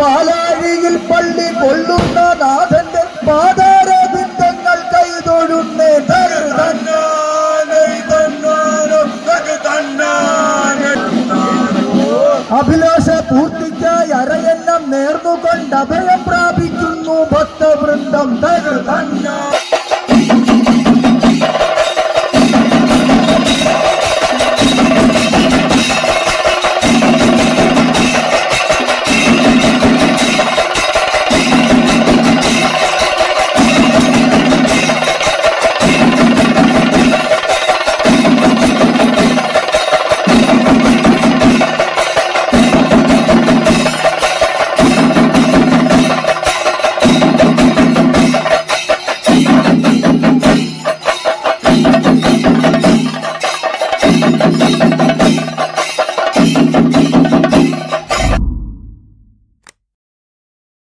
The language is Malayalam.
പാലാഴിയിൽ പള്ളി കൊള്ളുന്ന നാഥന്റെ പാതാരബിന്ദങ്ങൾ കൈതൊഴുന്നേ. തരു അഭിലാഷ പൂർത്തിക്കായി അരയന്നം നേർന്നുകൊണ്ട് അഭയം